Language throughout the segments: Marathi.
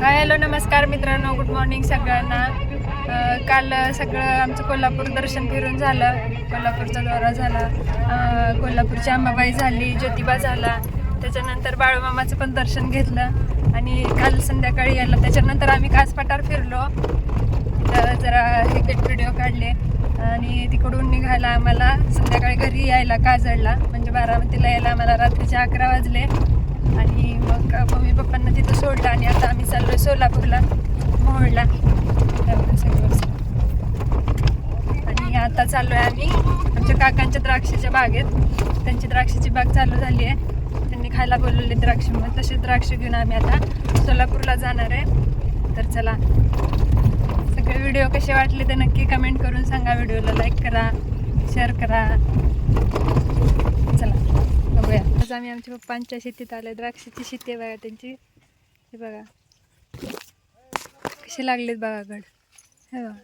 हाय हॅलो नमस्कार मित्रांनो. गुड मॉर्निंग सगळ्यांना. काल सगळं आमचं कोल्हापूर दर्शन फिरून झालं. कोल्हापूरचा दौरा झाला. कोल्हापूरची अंबाबाई झाली ज्योतिबा झाला. त्याच्यानंतर बाळूमामाचं पण दर्शन घेतलं. आणि काल संध्याकाळी यायला. त्याच्यानंतर आम्ही कासपाटार फिरलो. तर जरा हे व्हिडिओ काढले. आणि तिकडून निघायला आम्हाला. संध्याकाळी घरी यायला काजळला. म्हणजे बारामतीला यायला आम्हाला रात्रीचे अकरा वाजले. आणि मग मम्मी पप्पांना तिथं सोडलं आणि आता आम्ही चाललो आहे सोलापूरला मोहळला. आणि आता चाललोय आम्ही. आमच्या काकांच्या द्राक्षाच्या बागेत. त्यांची द्राक्षाची बाग चालू झाली आहे. त्यांनी खायला बोलवले द्राक्ष मग तसे द्राक्ष घेऊन आम्ही आता सोलापूरला जाणार आहे. तर चला. सगळे व्हिडिओ कसे वाटले ते नक्की कमेंट करून सांगा. व्हिडिओला लाईक करा शेअर करा. आम्ही आमच्या पप्पांच्या शेतीत आलो द्राक्षाची शेती आहे बघा त्यांची. हे बघा. कसे लागलेत बघा गड. हे बघा.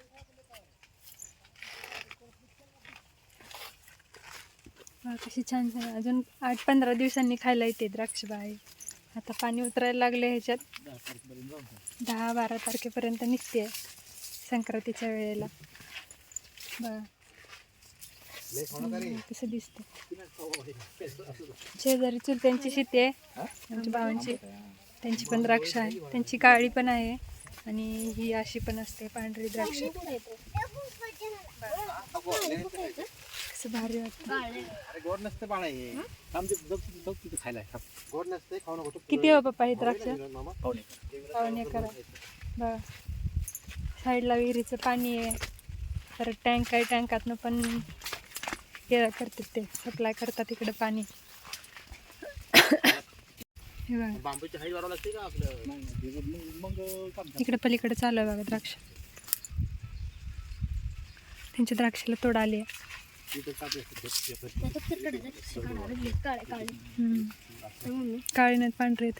कशी छान छान अजून आठ पंधरा दिवसांनी खायला येते द्राक्ष बाई. आता पाणी उतरायला लागले ह्याच्यात. दहा बारा तारखेपर्यंत निघते संक्रांतीच्या वेळेला. बघा. कसं दिसतं शेजारी चुलत्यांची शेती आहे आमच्या भावांची त्यांची पण द्राक्ष आहे त्यांची काळी पण आहे आणि ही अशी पण असते पांढरी द्राक्ष. कसं भारी वाटतं. हे. किती हो पप्पा ही द्राक्ष? पाहुणे बघा साईडला विहिरीचं पाणी आहे. परत टँक आहे टँकातनं पण हे करतात ते. सप्लाय करतात इकडं पाणी. हे बघा. इकडे पलीकडे चालू आहे बघा द्राक्ष. त्यांच्या द्राक्षाला तोड आली आहे. काळी नाहीत पांढरे.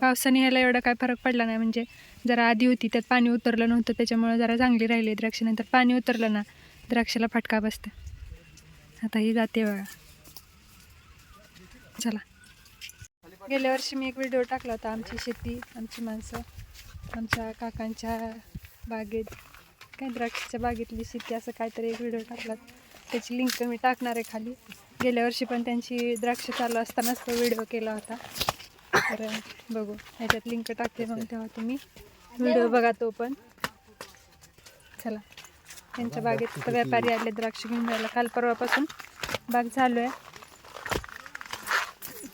पावसाने ह्याला एवढा काय फरक पडला नाही. म्हणजे जरा आधी होती त्यात पाणी उतरलं नव्हतं त्याच्यामुळे जरा चांगली राहिली द्राक्ष. नंतर पाणी उतरलं ना द्राक्षाला फटका बसतं. आता ही जाते बघा. चला. गेल्या वर्षी मी एक व्हिडिओ टाकला होता आमची शेती आमची माणसं आमच्या काकांच्या बागेत काय द्राक्षाच्या बागेतली शेती असं काहीतरी एक व्हिडिओ टाकला. त्याची लिंक मी टाकणार आहे खाली. गेल्या वर्षी पण त्यांची द्राक्ष चालू असतानाच तो व्हिडिओ केला होता. तर बघू. ह्याच्यात लिंक टाकते मग तेव्हा तुम्ही. व्हिडिओ बघा तो पण. चला. त्यांच्या बागेत आता व्यापारी आले द्राक्ष घेऊन जायला. काल परवापासून बाग चालू आहे.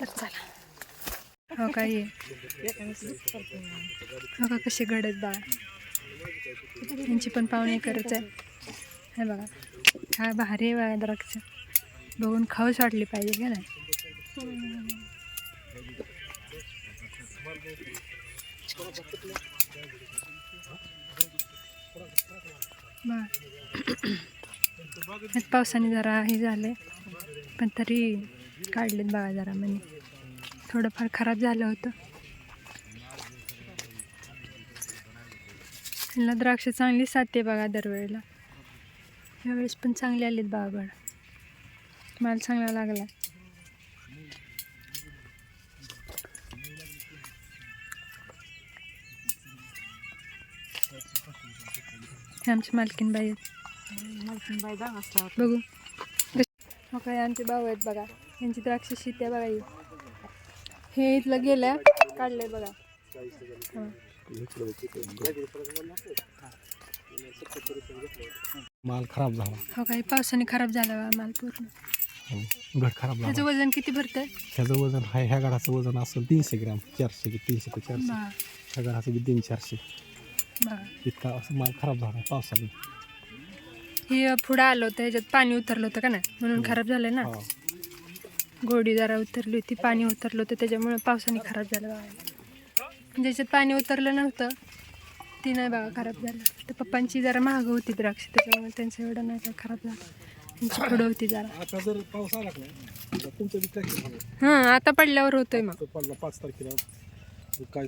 तर चला. हो काय हो का कसे घडत बा त्यांची पण पाहुणे करत आहे. हे बघा. हा भारी आहे बघा द्राक्ष. बघून खाऊच वाटली पाहिजे का नाही बघा पावसाने जरा हे झाले पण तरी काढलेत बघा जरा म्हणजे थोडंफार खराब झालं होतं. ह्याला द्राक्ष चांगली साधते बघा दरवेळेला. यावेळेस पण चांगले आलेत बघा माल चांगला लागला. हे आमची मालकीन बाई आहेत. बघू. हो काय आमचे भाऊ आहेत बघा. यांची द्राक्ष शेती आहे बघा ही. हे इथलं गेल्या काढलंय बघा. हां. माल खराब झाला. हो काही पावसाने खराब झाला बा माल पूर्ण. हो. घट खराब त्याचं झाला वजन किती भरतंय? ह्याचं वजन आहे ह्या गाडाचं वजन असेल तीनशे ग्रॅम चारशे की तीनशे ते चारशे. ह्या गाडाचं बी तीन चारशे. इतका असं माल खराब झाला पावसाने. हे पुढं आलं होतं ह्याच्यात पाणी उतरलं होतं का नाही? म्हणून खराब झालं ना? हा. गोडी जरा उतरली होती पाणी उतरलं होतं त्याच्यामुळे पावसाने खराब झालं बघा ज्याच्यात पाणी उतरलं नव्हतं. ती नाही बघा खराब झालं. तर पप्पांची जरा महाग होती द्राक्ष त्याच्यामुळे त्यांचं एवढं नाही काय खराब झालं. त्यांची पुढं होती जरा. आता जर पाऊस आला का नाही तर तुमचं बी ट्रॅक्टर झालं हां आता पडल्यावर होतोय मग. पडला पाच तारखेला. काय